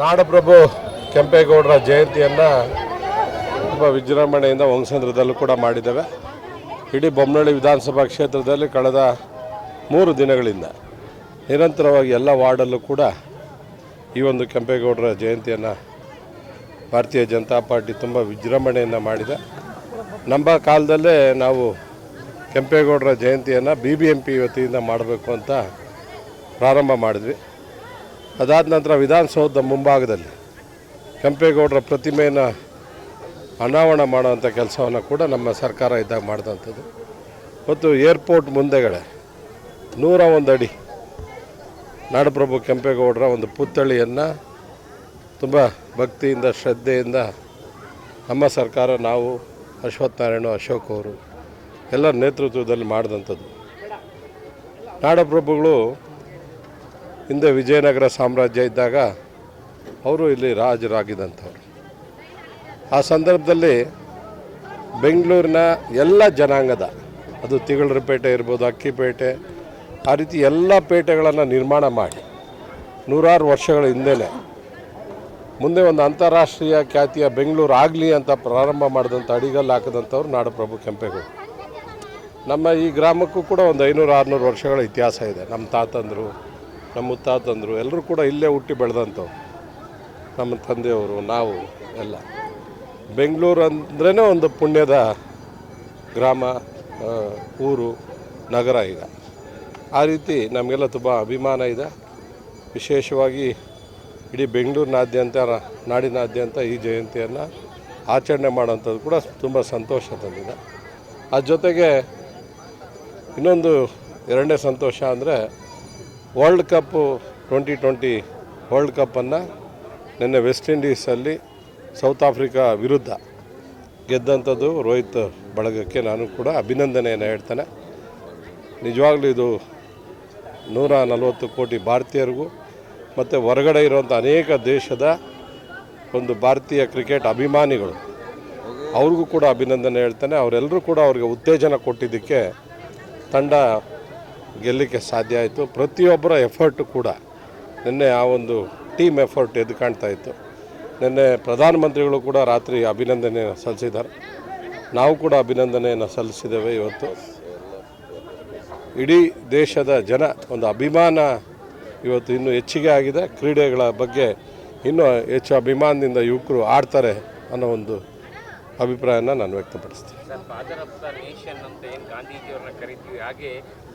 ನಾಡಪ್ರಭು ಕೆಂಪೇಗೌಡರ ಜಯಂತಿಯನ್ನು ತುಂಬ ವಿಜೃಂಭಣೆಯಿಂದ ವಂಸಂದ್ರದಲ್ಲೂ ಕೂಡ ಮಾಡಿದ್ದೇವೆ. ಇಡೀ ಬೊಮ್ಮನಳ್ಳಿ ವಿಧಾನಸಭಾ ಕ್ಷೇತ್ರದಲ್ಲಿ ಕಳೆದ ಮೂರು ದಿನಗಳಿಂದ ನಿರಂತರವಾಗಿ ಎಲ್ಲ ವಾರ್ಡಲ್ಲೂ ಕೂಡ ಈ ಒಂದು ಕೆಂಪೇಗೌಡರ ಜಯಂತಿಯನ್ನು ಭಾರತೀಯ ಜನತಾ ಪಾರ್ಟಿ ತುಂಬ ವಿಜೃಂಭಣೆಯಿಂದ ಮಾಡಿದೆ. ನಮ್ಮ ಕಾಲದಲ್ಲೇ ನಾವು ಕೆಂಪೇಗೌಡರ ಜಯಂತಿಯನ್ನು ಬಿ ಬಿ ಎಂ ಪಿ ವತಿಯಿಂದ ಮಾಡಬೇಕು ಅಂತ ಪ್ರಾರಂಭ ಮಾಡಿದ್ವಿ. ಅದಾದ ನಂತರ ವಿಧಾನಸೌಧದ ಮುಂಭಾಗದಲ್ಲಿ ಕೆಂಪೇಗೌಡರ ಪ್ರತಿಮೆಯನ್ನು ಅನಾವರಣ ಮಾಡುವಂಥ ಕೆಲಸವನ್ನು ಕೂಡ ನಮ್ಮ ಸರ್ಕಾರ ಇದ್ದಾಗ ಮಾಡಿದಂಥದ್ದು. ಮತ್ತು ಏರ್ಪೋರ್ಟ್ ಮುಂದೆಗಡೆ ನೂರ ಒಂದು ಅಡಿ ನಾಡಪ್ರಭು ಕೆಂಪೇಗೌಡರ ಒಂದು ಪುತ್ಥಳಿಯನ್ನು ತುಂಬ ಭಕ್ತಿಯಿಂದ, ಶ್ರದ್ಧೆಯಿಂದ ನಮ್ಮ ಸರ್ಕಾರ ನಾವು ಅಶ್ವತ್ಥ ನಾರಾಯಣ ಅಶೋಕ್ ಅವರು ಎಲ್ಲರ ನೇತೃತ್ವದಲ್ಲಿ ಮಾಡಿದಂಥದ್ದು. ನಾಡಪ್ರಭುಗಳು ಹಿಂದೆ ವಿಜಯನಗರ ಸಾಮ್ರಾಜ್ಯ ಇದ್ದಾಗ ಅವರು ಇಲ್ಲಿ ರಾಜರಾಗಿದ್ದಂಥವ್ರು. ಆ ಸಂದರ್ಭದಲ್ಲಿ ಬೆಂಗಳೂರಿನ ಎಲ್ಲ ಜನಾಂಗದ, ಅದು ತಿಗಳರಪೇಟೆ ಇರ್ಬೋದು, ಅಕ್ಕಿಪೇಟೆ, ಆ ರೀತಿ ಎಲ್ಲ ಪೇಟೆಗಳನ್ನು ನಿರ್ಮಾಣ ಮಾಡಿ ನೂರಾರು ವರ್ಷಗಳ ಹಿಂದೆನೇ ಮುಂದೆ ಒಂದು ಅಂತಾರಾಷ್ಟ್ರೀಯ ಖ್ಯಾತಿಯ ಬೆಂಗಳೂರು ಆಗಲಿ ಅಂತ ಪ್ರಾರಂಭ ಮಾಡಿದಂಥ ಅಡಿಗಲ್ಲು ಹಾಕಿದಂಥವ್ರು ನಾಡಪ್ರಭು ಕೆಂಪೇಗೌಡ. ನಮ್ಮ ಈ ಗ್ರಾಮಕ್ಕೂ ಕೂಡ ಒಂದು ಐನೂರು, ಆರುನೂರು ವರ್ಷಗಳ ಇತಿಹಾಸ ಇದೆ. ನಮ್ಮ ತಾತಂದರು, ನಮ್ಮ ಮುತ್ತಾತಂದರು, ಎಲ್ಲರೂ ಕೂಡ ಇಲ್ಲೇ ಹುಟ್ಟಿ ಬೆಳೆದಂಥವ್ರು. ನಮ್ಮ ತಂದೆಯವರು, ನಾವು, ಎಲ್ಲ. ಬೆಂಗಳೂರು ಅಂದ್ರೇ ಒಂದು ಪುಣ್ಯದ ಗ್ರಾಮ ಊರು, ನಗರ ಈಗ. ಆ ರೀತಿ ನಮಗೆಲ್ಲ ತುಂಬ ಅಭಿಮಾನ ಇದೆ. ವಿಶೇಷವಾಗಿ ಇಡೀ ಬೆಂಗಳೂರಿನಾದ್ಯಂತ ನಾಡಿನಾದ್ಯಂತ ಈ ಜಯಂತಿಯನ್ನು ಆಚರಣೆ ಮಾಡೋಂಥದ್ದು ಕೂಡ ತುಂಬ ಸಂತೋಷ ತಂದಿದೆ ಅದ್ರ ಜೊತೆಗೆ ಇನ್ನೊಂದು ಎರಡನೇ ಸಂತೋಷ ಅಂದರೆ world cup twenty twenty world ಕಪ್ಪನ್ನು ನಿನ್ನೆ ವೆಸ್ಟ್ ಇಂಡೀಸಲ್ಲಿ ಸೌತ್ ಆಫ್ರಿಕಾ ವಿರುದ್ಧ ಗೆದ್ದಂಥದ್ದು ರೋಹಿತ್ ಬಳಗಕ್ಕೆ ನಾನು ಕೂಡ ಅಭಿನಂದನೆಯನ್ನು ಹೇಳ್ತೇನೆ. ನಿಜವಾಗ್ಲೂ ಇದು ನೂರ ನಲವತ್ತು ಕೋಟಿ ಭಾರತೀಯರಿಗೂ ಮತ್ತು ಹೊರಗಡೆ ಇರುವಂಥ ಅನೇಕ ದೇಶದ ಒಂದು ಭಾರತೀಯ ಕ್ರಿಕೆಟ್ ಅಭಿಮಾನಿಗಳು. ಅವ್ರಿಗೂ ಕೂಡ ಅಭಿನಂದನೆ ಹೇಳ್ತಾನೆ. ಅವರೆಲ್ಲರೂ ಕೂಡ ಅವ್ರಿಗೆ ಉತ್ತೇಜನ ಕೊಟ್ಟಿದ್ದಕ್ಕೆ ತಂಡ ಗೆಲ್ಲಲಿಕ್ಕೆ ಸಾಧ್ಯ ಆಯಿತು. ಪ್ರತಿಯೊಬ್ಬರ ಎಫರ್ಟು ಕೂಡ ನಿನ್ನೆ ಆ ಒಂದು ಟೀಮ್ ಎಫರ್ಟ್ ಎದ್ದು ಕಾಣ್ತಾ ಇತ್ತು. ನಿನ್ನೆ ಪ್ರಧಾನಮಂತ್ರಿಗಳು ಕೂಡ ರಾತ್ರಿ ಅಭಿನಂದನೆ ಸಲ್ಲಿಸಿದ್ದಾರೆ. ನಾವು ಕೂಡ ಅಭಿನಂದನೆಯನ್ನು ಸಲ್ಲಿಸಿದ್ದೇವೆ ಇವತ್ತು. ಇಡೀ ದೇಶದ ಜನ ಒಂದು ಅಭಿಮಾನ ಇವತ್ತು ಇನ್ನೂ ಹೆಚ್ಚಿಗೆ ಆಗಿದೆ. ಕ್ರೀಡೆಗಳ ಬಗ್ಗೆ ಇನ್ನೂ ಹೆಚ್ಚು ಅಭಿಮಾನದಿಂದ ಯುವಕರು ಆಡ್ತಾರೆ ಅನ್ನೋ ಒಂದು ಅಭಿಪ್ರಾಯನ ನಾನು ವ್ಯಕ್ತಪಡಿಸ್ತೀನಿ. Sir father of the nation ಅಂತ ಏನು ಗಾಂಧೀಜಿಯವ್ರನ್ನ ಕರಿತೀವಿ ಹಾಗೆ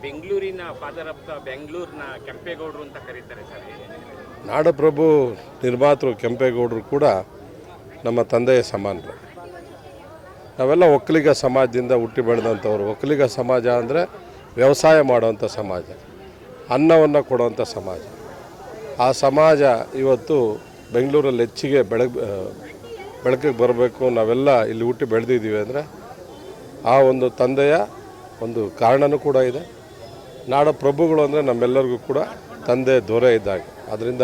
ಬೆಂಗಳೂರಿನ ಫಾದರ್ ಆಫ್ ದ ಬೆಂಗಳೂರಿನ ಕೆಂಪೇಗೌಡರು ಅಂತ ಕರೀತಾರೆ ಸರ್ ನಾಡಪ್ರಭು ನಿರ್ಮಾತೃ ಕೆಂಪೇಗೌಡರು ಕೂಡ ನಮ್ಮ ತಂದೆಯ ಸಮಾನರು. ನಾವೆಲ್ಲ ಒಕ್ಕಲಿಗ ಸಮಾಜದಿಂದ ಹುಟ್ಟಿ ಬೆಳೆದಂಥವ್ರು. ಒಕ್ಕಲಿಗ ಸಮಾಜ ಅಂದರೆ ವ್ಯವಸಾಯ ಮಾಡುವಂಥ ಸಮಾಜ. ಅನ್ನವನ್ನು ಕೊಡುವಂಥ ಸಮಾಜ. ಆ ಸಮಾಜ ಇವತ್ತು ಬೆಂಗಳೂರಲ್ಲಿ ಹೆಚ್ಚಿಗೆ ಬೆಳಗ್ ಬೆಳಕಿಗೆ ಬರಬೇಕು, ನಾವೆಲ್ಲ ಇಲ್ಲಿ ಹುಟ್ಟಿ ಬೆಳೆದಿದ್ದೀವಿ ಅಂದರೆ ಆ ಒಂದು ತಂದೆಯ ಒಂದು ಕಾರಣನೂ ಕೂಡ ಇದೆ. ನಾಡ ಪ್ರಭುಗಳು ಅಂದರೆ ನಮ್ಮೆಲ್ಲರಿಗೂ ಕೂಡ ತಂದೆ ದೊರೆ ಇದ್ದಾಗ. ಅದರಿಂದ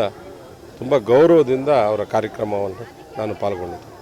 ತುಂಬ ಗೌರವದಿಂದ ಅವರ ಕಾರ್ಯಕ್ರಮವನ್ನು ನಾನು ಪಾಲ್ಗೊಂಡಿದ್ದೆ